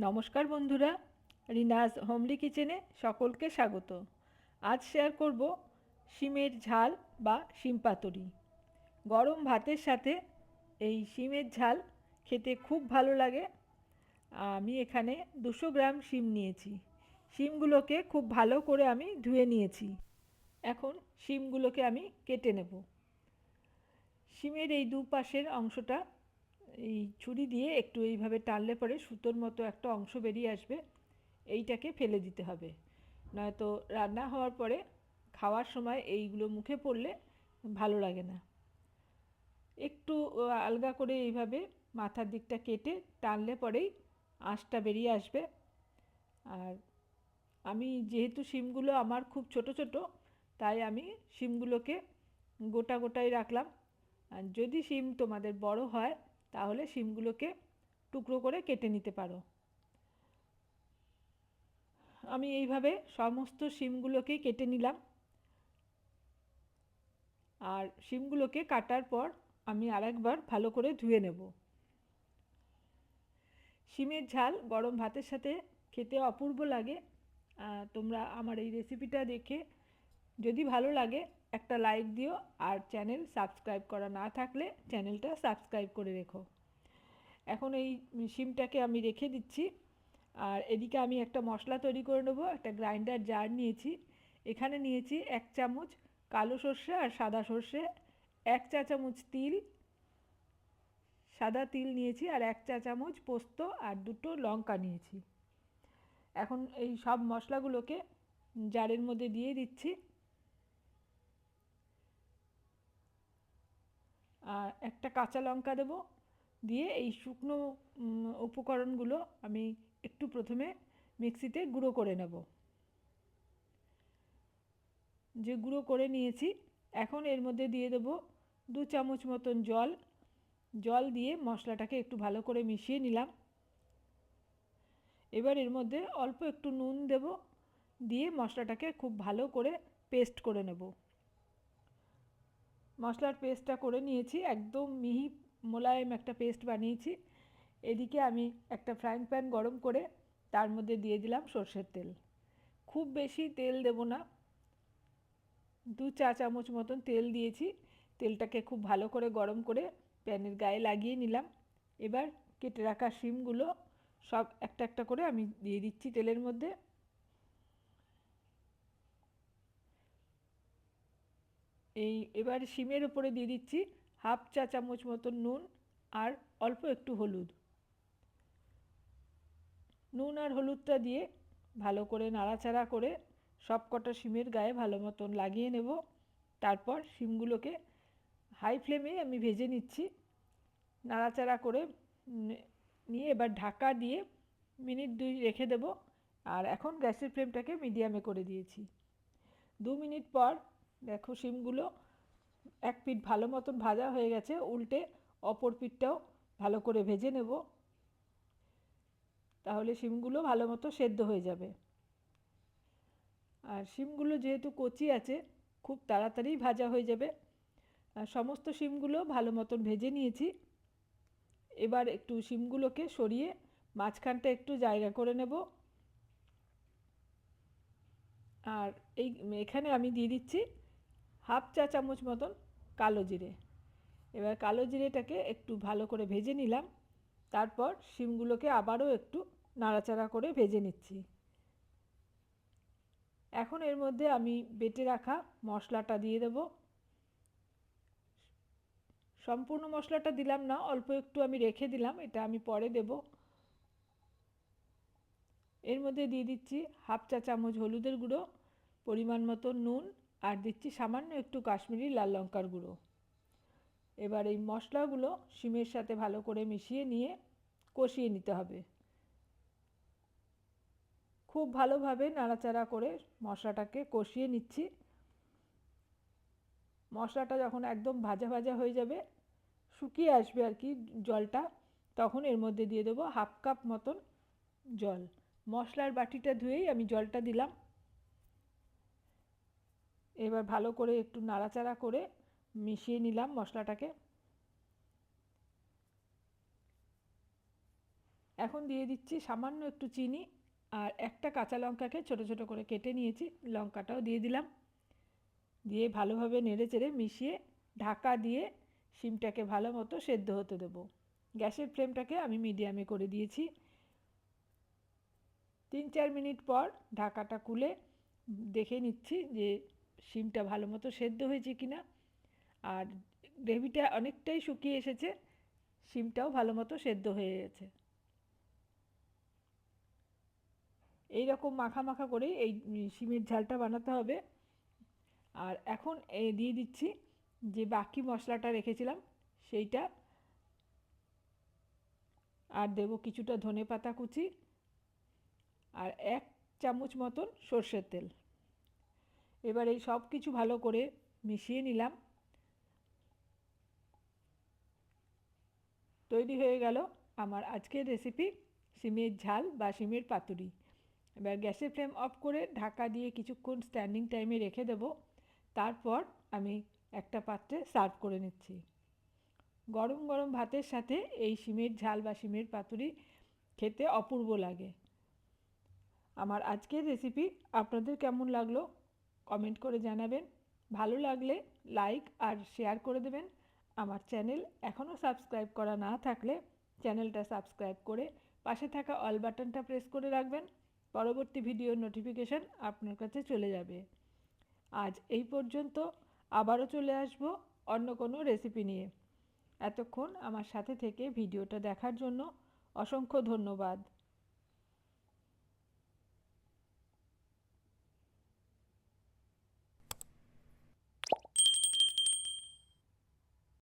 নমস্কার বন্ধুরা, রিনাজ হোমলি কিচেনে সকলকে স্বাগত। আজ শেয়ার করব শিমের ঝাল বা শিম পাতুরি। গরম ভাতের সাথে এই শিমের ঝাল খেতে খুব ভালো লাগে। আমি এখানে দুশো গ্রাম শিম নিয়েছি। শিমগুলোকে খুব ভালো করে আমি ধুয়ে নিয়েছি। এখন শিমগুলোকে আমি কেটে নেব। শিমের এই দুপাশের অংশটা এই ছুরি দিয়ে একটু এইভাবে টানলে পরে সুতোর মতো একটা অংশ বেরিয়ে আসবে। এইটাকে ফেলে দিতে হবে। নয়তো রান্না হওয়ার পরে খাওয়ার সময় এইগুলো মুখে পড়লে ভালো লাগে না। একটু আলগা করে এইভাবে মাথার দিকটা কেটে টানলে পরেই আঁশটা বেরিয়ে আসবে। আর আমি যেহেতু শিমগুলো আমার খুব ছোট ছোট, তাই আমি শিমগুলোকে গোটা গোটাই রাখলাম। আর যদি শিম তোমাদের বড় হয় তাহলে শিমগুলোকে টুকরো করে কেটে নিতে পারো। আমি এইভাবে সমস্ত শিমগুলোকেই কেটে নিলাম। আর শিমগুলোকে কাটার পর আমি আরেকবার ভালো করে ধুয়ে নেব। শিমের ঝাল গরম ভাতের সাথে খেতে অপূর্ব লাগে। তোমরা আমার এই রেসিপিটা দেখে যদি ভালো লাগে একটা লাইক দিও আর চ্যানেল সাবস্ক্রাইব করা না থাকলে চ্যানেলটা সাবস্ক্রাইব করে রেখো। এখন এই শিমটাকে আমি রেখে দিচ্ছি। আর এদিকে আমি একটা মশলা তৈরি করে নেব, একটা গ্রাইন্ডার জার নিয়েছি। এখানে নিয়েছি এক চামচ কালো সর্ষে আর সাদা সর্ষে, এক চা চামচ তিল, সাদা তিল নিয়েছি আর এক চা চামচ পোস্ত আর দুটো লঙ্কা নিয়েছি। এখন এই সব মশলাগুলোকে জারের মধ্যে দিয়ে দিচ্ছি। আর একটা কাঁচা লঙ্কা দেবো, দিয়ে এই শুকনো উপকরণগুলো আমি একটু প্রথমে মিক্সিতে গুঁড়ো করে নেব। যে গুঁড়ো করে নিয়েছি, এখন এর মধ্যে দিয়ে দেবো দু চামচ মতন জল। জল দিয়ে মশলাটাকে একটু ভালো করে মিশিয়ে নিলাম। এবার এর মধ্যে অল্প একটু নুন দেব, দিয়ে মশলাটাকে খুব ভালো করে পেস্ট করে নেব। মশলার পেস্টটা করে নিয়েছি, একদম মিহি মোলায়েম একটা পেস্ট বানিয়েছি। এদিকে আমি একটা ফ্রাইং প্যান গরম করে তার মধ্যে দিয়ে দিলাম সর্ষের তেল। খুব বেশি তেল দেব না, দু চা চামচ মতন তেল দিয়েছি। তেলটাকে খুব ভালো করে গরম করে প্যানের গায়ে লাগিয়ে নিলাম। এবার কেটে রাখা শিমগুলো সব একটা একটা করে আমি দিয়ে দিচ্ছি তেলের মধ্যে। এই, এবার শিমের উপরে দিয়ে দিচ্ছি হাফ চা চামচ মতন নুন আর অল্প একটু হলুদ। নুন আর হলুদটা দিয়ে ভালো করে নাড়াচাড়া করে সব কটা শিমের গায়ে ভালো মতন লাগিয়ে নেব। তারপর শিমগুলোকে হাই ফ্লেমে আমি ভেজে নিচ্ছি। নাড়াচাড়া করে নিয়ে এবার ঢাকা দিয়ে মিনিট দুই রেখে দেব। আর এখন গ্যাসের ফ্লেমটাকে মিডিয়ামে করে দিয়েছি। দু মিনিট পর দেখো শিমগুলো এক পিঠ ভালো মতন ভাজা হয়ে গেছে, উল্টে অপর পিঠটাও ভালো করে ভেজে নেব। তাহলে শিমগুলো ভালো মতো সেদ্ধ হয়ে যাবে। আর শিমগুলো যেহেতু কচি আছে, খুব তাড়াতাড়ি ভাজা হয়ে যাবে। আর সমস্ত শিমগুলো ভালো মতন ভেজে নিয়েছি। এবার একটু শিমগুলোকে সরিয়ে মাঝখানটা একটু জায়গা করে নেব। আর এই এখানে আমি দিয়ে দিচ্ছি হাফ চা চামচ মতন কালো জিরে। এবার কালো জিরেটাকে একটু ভালো করে ভেজে নিলাম। তারপর শিমগুলোকে আবারও একটু নাড়াচাড়া করে ভেজে নিচ্ছি। এখন এর মধ্যে আমি বেটে রাখা মশলাটা দিয়ে দেব। সম্পূর্ণ মশলাটা দিলাম না, অল্প একটু আমি রেখে দিলাম, এটা আমি পরে দেব। এর মধ্যে দিয়ে দিচ্ছি হাফ চা চামচ হলুদের গুঁড়ো, পরিমাণ মতো নুন আর দিচ্ছি সামান্য একটু কাশ্মীরি লাল লঙ্কার গুঁড়ো। এবার এই মশলাগুলো শিমের সাথে ভালো করে মিশিয়ে নিয়ে কষিয়ে নিতে হবে। খুব ভালোভাবে নাড়াচাড়া করে মশলাটাকে কষিয়ে নিচ্ছি। মশলাটা যখন একদম ভাজা ভাজা হয়ে যাবে, শুকিয়ে আসবে আর কি জলটা, তখন এর মধ্যে দিয়ে দেবো হাফ কাপ মতন জল। মশলার বাটিটা ধুয়েই আমি জলটা দিলাম। এবার ভালো করে একটু নাড়াচাড়া করে মিশিয়ে নিলাম মশলাটাকে। এখন দিয়ে দিচ্ছি সামান্য একটু চিনি আর একটা কাঁচা লঙ্কাকে ছোট ছোট করে কেটে নিয়েছি, লঙ্কাটাও দিয়ে দিলাম। দিয়ে ভালোভাবে নেড়ে চেড়ে মিশিয়ে ঢাকা দিয়ে শিমটাকে ভালো মতো সেদ্ধ হতে দেবো। গ্যাসের ফ্লেমটাকে আমি মিডিয়ামে করে দিয়েছি। তিন চার মিনিট পর ঢাকাটা খুলে দেখে নিচ্ছি যে শিমটা ভালো মতো সেদ্ধ হয়েছে কি না আর গ্রেভিটা অনেকটাই শুকিয়ে এসেছে, শিমটাও ভালো মতো সেদ্ধ হয়ে গেছে। এই রকম মাখা মাখা করেই এই শিমের ঝালটা বানাতে হবে। আর এখন দিয়ে দিচ্ছি যে বাকি মশলাটা রেখেছিলাম, সেইটা। আর দেবো কিছুটা ধনে পাতা কুচি আর এক চামচ মতন সর্ষের তেল। এবার এই সব কিছু ভালো করে মিশিয়ে নিলাম। তৈরি হয়ে গেল আমার আজকের রেসিপি সিমের ঝাল বা সিমের পাতুরি। এবার গ্যাসের ফ্লেম অফ করে ঢাকা দিয়ে কিছুক্ষণ স্ট্যান্ডিং টাইমে রেখে দেব। তারপর আমি একটা পাত্রে সার্ভ করে নিচ্ছি। গরম গরম ভাতের সাথে এই সিমের ঝাল বা সিমের পাতুরি খেতে অপূর্ব লাগে। আমার আজকের রেসিপি আপনাদের কেমন লাগল কমেন্ট করে জানাবেন। ভালো লাগলে লাইক আর শেয়ার করে দেবেন। আমার চ্যানেল এখনও সাবস্ক্রাইব করা না থাকলে চ্যানেলটা সাবস্ক্রাইব করে পাশে থাকা অল বাটনটা প্রেস করে রাখবেন। পরবর্তী ভিডিওর নোটিফিকেশান আপনার কাছে চলে যাবে। আজ এই পর্যন্ত আবারও চলে আসব অন্য কোনো রেসিপি নিয়ে। এতক্ষণ আমার সাথে থেকে ভিডিওটা দেখার জন্য অসংখ্য ধন্যবাদ।